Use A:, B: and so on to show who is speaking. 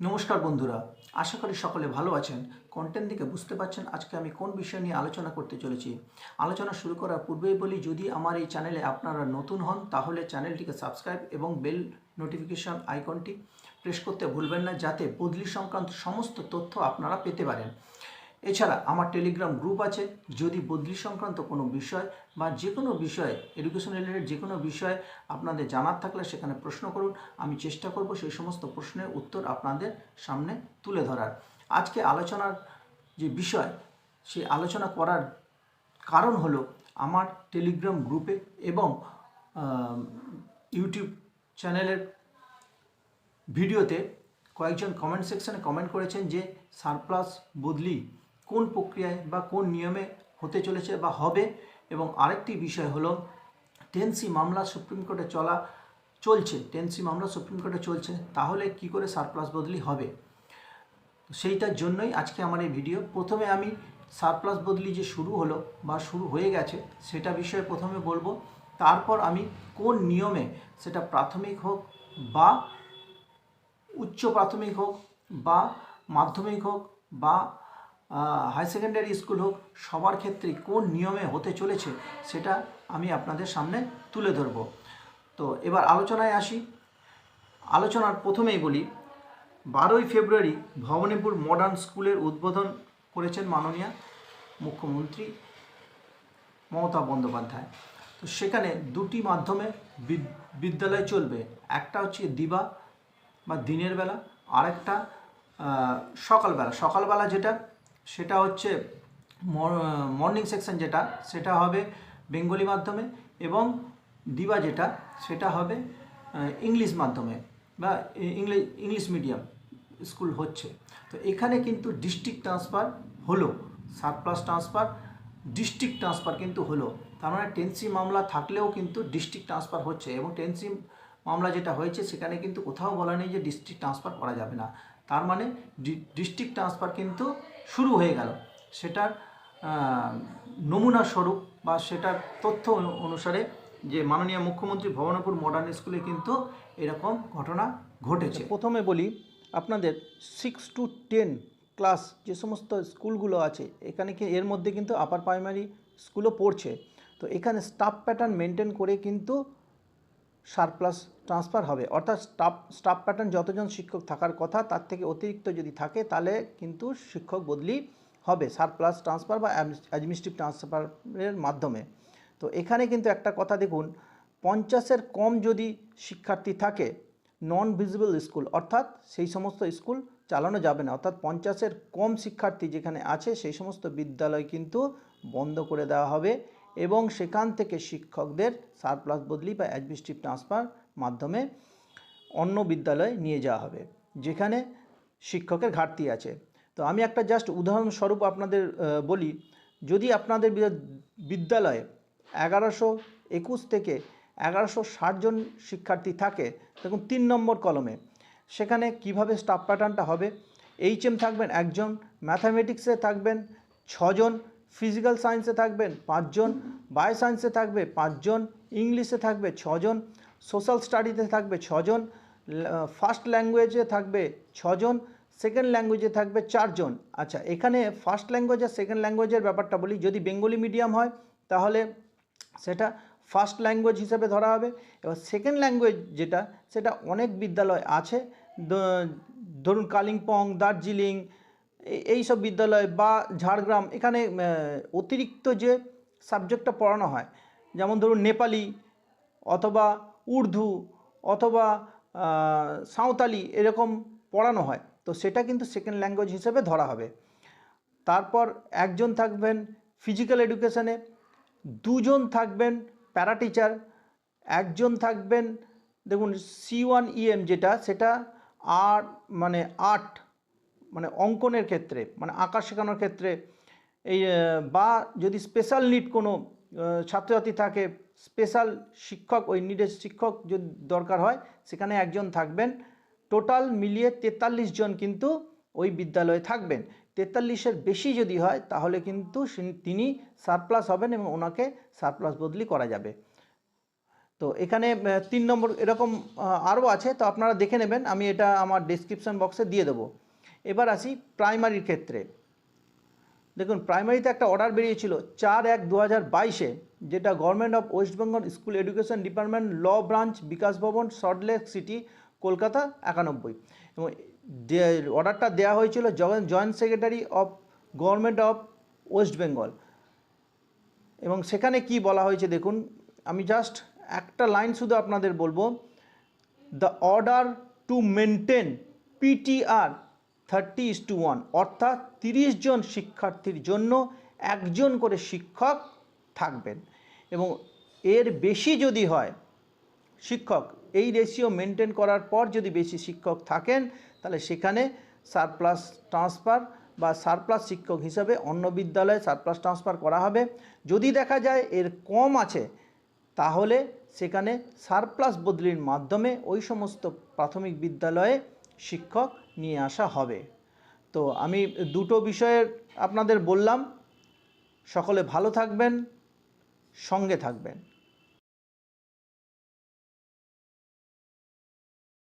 A: নমস্কার বন্ধুরা, আশা করি সকলে ভালো আছেন। কন্টেন্ট দিকে বুঝতে পারছেন আজকে আমি কোন বিষয় নিয়ে আলোচনা করতে চলেছি। আলোচনা শুরু করার পূর্বেই বলি, যদি আমার এই চ্যানেলে আপনারা নতুন হন, তাহলে চ্যানেলটিকে সাবস্ক্রাইব এবং বেল নোটিফিকেশন আইকনটি প্রেস করতে ভুলবেন না, যাতে বদলি সংক্রান্ত সমস্ত তথ্য আপনারা পেতে পারেন। এছাড়া আমার টেলিগ্রাম গ্রুপ আছে, যদি বদলি সংক্রান্ত কোনো বিষয় বা যে কোনো বিষয় এডুকেশন রিলেটেড যে কোনো বিষয় আপনাদের জানার থাকলে সেখানে প্রশ্ন করুন, আমি চেষ্টা করব সেই সমস্ত প্রশ্নের উত্তর আপনাদের সামনে তুলে ধরার। আজকে আলোচনার যে বিষয় সেই আলোচনা করার কারণ হলো আমার টেলিগ্রাম গ্রুপে এবং ইউটিউব চ্যানেলের ভিডিওতে কয়েকজন কমেন্ট সেকশানে কমেন্ট করেছেন যে সারপ্লাস বদলি কোন প্রক্রিয়ায় বা কোন নিয়মে হতে চলেছে বা হবে? এবং আরেকটি বিষয় হলো, টেনসি মামলা সুপ্রিম কোর্টে চলা চলছে, টেনসি মামলা সুপ্রিম কোর্টে চলছে, তাহলে কি করে সারপ্লাস বদলি হবে? সেইটার জন্যই আজকে আমার এই ভিডিও। প্রথমে আমি সারপ্লাস বদলি যে শুরু হলো বা শুরু হয়ে গেছে, সেটা বিষয়ে প্রথমে বলব। তারপর আমি কোন নিয়মে সেটা প্রাথমিক হোক বা উচ্চ প্রাথমিক হোক বা মাধ্যমিক হোক বা হাই সেকেন্ডারি স্কুল হোক, সবার ক্ষেত্রে কোন নিয়মে হতে চলেছে সেটা আমি আপনাদের সামনে তুলে ধরব। তো এবার আলোচনায় আসি। আলোচনার প্রথমেই বলি, বারোই ফেব্রুয়ারি ভবানীপুর মডার্ন স্কুলের উদ্বোধন করেছেন মাননীয় মুখ্যমন্ত্রী মমতা বন্দ্যোপাধ্যায়। তো সেখানে দুটি মাধ্যমে বিদ- বিদ্যালয় চলবে। একটা হচ্ছে দিবা বা দিনের বেলা, আরেকটা সকালবেলা। সকালবেলা যেটা সেটা হচ্ছে মর্নিং সেকশন যেটা, সেটা হবে বেঙ্গলি মাধ্যমে এবং দিবা যেটা, সেটা হবে ইংলিশ মাধ্যমে বা ইংলিশ ইংলিশ মিডিয়াম স্কুল হচ্ছে। তো এখানে কিন্তু ডিস্ট্রিক্ট ট্রান্সফার হলো সারপ্লাস ট্রান্সফার ডিস্ট্রিক্ট ট্রান্সফার কিন্তু হলো। তার মানে টেন্সি মামলা থাকলেও কিন্তু ডিস্ট্রিক্ট ট্রান্সফার হচ্ছে এবং টেন্সি মামলা যেটা হয়েছে সেখানে কিন্তু কোথাও বলা নেই যে ডিস্ট্রিক্ট ট্রান্সফার করা যাবে না। তার মানে ডিস্ট্রিক্ট ট্রান্সফার কিন্তু শুরু হয়ে গেল। সেটার নমুনা স্বরূপ বা সেটার তথ্য অনুসারে যে মাননীয় মুখ্যমন্ত্রী ভবনপুর মডার্ন স্কুলে কিন্তু এরকম ঘটনা ঘটেছে। প্রথমে বলি, আপনাদের সিক্স টু টেন ক্লাস যে সমস্ত স্কুলগুলো আছে, এখানে কি, এর মধ্যে কিন্তু আপার প্রাইমারি স্কুলও পড়ছে। তো এখানে স্টাফ প্যাটার্ন মেনটেন করে কিন্তু সারপ্লাস ট্রান্সফার হবে। অর্থাৎ স্টাফ স্টাফ প্যাটার্ন যতজন শিক্ষক থাকার কথা, তার থেকে অতিরিক্ত যদি থাকে, তাহলে কিন্তু শিক্ষক বদলি হবে সারপ্লাস ট্রান্সফার বা অ্যাডমিনিস্ট্রেটিভ ট্রান্সফারের মাধ্যমে। তো এখানে কিন্তু একটা কথা দেখুন, পঞ্চাশের কম যদি শিক্ষার্থী থাকে নন ভিজিবল স্কুল অর্থাৎ সেই সমস্ত স্কুল চালানো যাবে না। অর্থাৎ পঞ্চাশের কম শিক্ষার্থী যেখানে আছে, সেই সমস্ত বিদ্যালয় কিন্তু বন্ধ করে দেওয়া হবে। এবং সেখান থেকে শিক্ষকদের সারপ্লাস বদলি বা অ্যাডমিনিস্ট্রেটিভ ট্রান্সফার মাধ্যমে অন্য বিদ্যালয়ে নিয়ে যাওয়া হবে, যেখানে শিক্ষকের ঘাটতি আছে। তো আমি একটা জাস্ট উদাহরণস্বরূপ আপনাদের বলি। যদি আপনাদের বিদ- বিদ্যালয়ে এগারোশো একুশ থেকে এগারোশো ষাট জন শিক্ষার্থী থাকে, দেখুন তিন নম্বর কলমে, সেখানে কীভাবে স্টাফ প্যাটার্নটা হবে? এইচএম থাকবেন একজন ম্যাথামেটিক্সে থাকবেন ছজন ফিজিক্যাল সায়েন্সে থাকবেন পাঁচজন বায়ো সায়েন্সে থাকবে পাঁচজন ইংলিশে থাকবে ছজন সোশ্যাল স্টাডিতে থাকবে ছজন ফার্স্ট ল্যাঙ্গুয়েজে থাকবে ছজন সেকেন্ড ল্যাঙ্গুয়েজে থাকবে চারজন। আচ্ছা এখানে ফার্স্ট ল্যাঙ্গুয়েজ আর সেকেন্ড ল্যাঙ্গুয়েজের ব্যাপারটা বলি। যদি বেঙ্গলি মিডিয়াম হয়, তাহলে সেটা ফার্স্ট ল্যাঙ্গুয়েজ হিসেবে ধরা হবে। এবার সেকেন্ড ল্যাঙ্গুয়েজ যেটা, সেটা অনেক বিদ্যালয় আছে। ধরুন কালিম্পং, দার্জিলিং এই- সব বিদ্যালয় বা ঝাড়গ্রাম এখানে অতিরিক্ত যে সাবজেক্টটা পড়ানো হয়, যেমন ধরুন নেপালি অথবা উর্দু অথবা সাঁওতালি এরকম পড়ানো হয়, তো সেটা কিন্তু সেকেন্ড ল্যাঙ্গুয়েজ হিসেবে ধরা হবে। তারপর একজন থাকবেন ফিজিক্যাল এডুকেশনে দুজন থাকবেন প্যারা টিচার একজন থাকবেন, দেখুন সি ওয়ান ইএম যেটা, সেটা আর্ট মানে আর্ট মানে অঙ্কনের ক্ষেত্রে মানে আঁকা শেখানোর ক্ষেত্রে, এই বা যদি স্পেশাল নিড কোনো ছাত্রছাত্রী থাকে স্পেশাল শিক্ষক, ওই নিডের শিক্ষক যদি দরকার হয়, সেখানে একজন থাকবেন। টোটাল মিলিয়ে তেতাল্লিশ জন কিন্তু ওই বিদ্যালয়ে থাকবেন। তেতাল্লিশের বেশি যদি হয়, তাহলে কিন্তু তিনি সারপ্লাস হবেন এবং ওনাকে সারপ্লাস বদলি করা যাবে। তো এখানে তিন নম্বর এরকম আরও আছে, তো আপনারা দেখে নেবেন। আমি এটা আমার ডিসক্রিপশন বক্সে দিয়ে দেবো। এবার আসি প্রাইমারির ক্ষেত্রে। দেখুন, প্রাইমারিতে একটা অর্ডার বেরিয়েছিল চার এক দু হাজার বাইশে, যেটা government of West Bengal school education department law branch Bikash Bhavan Salt Lake city Kolkata একানব্বই। এবং অর্ডারটা দেওয়া হয়েছিল joint secretary of government of West Bengal এবং সেখানে কি বলা হয়েছে দেখুন, আমি জাস্ট একটা লাইন শুধু আপনাদের বলব। The order to maintain PTR thirty is two one অর্থাৎ তিরিশ জন শিক্ষার্থীর জন্য একজন করে শিক্ষক থাকবেন। এবং এর বেশি যদি হয়, শিক্ষক, এই রেশিও মেনটেন করার পর যদি বেশি শিক্ষক থাকেন, তাহলে সেখানে সারপ্লাস ট্রান্সফার বা সারপ্লাস শিক্ষক হিসাবে অন্য বিদ্যালয়ে সারপ্লাস ট্রান্সফার করা হবে। যদি দেখা যায় এর কম আছে, তাহলে সেখানে সারপ্লাস বদলির মাধ্যমে ওই সমস্ত প্রাথমিক বিদ্যালয়ে শিক্ষক নিয়ে আসা হবে। তো আমি দুটো বিষয়ের আপনাদের বললাম। সকলে ভালো থাকবেন সঙ্গে থাকবেন।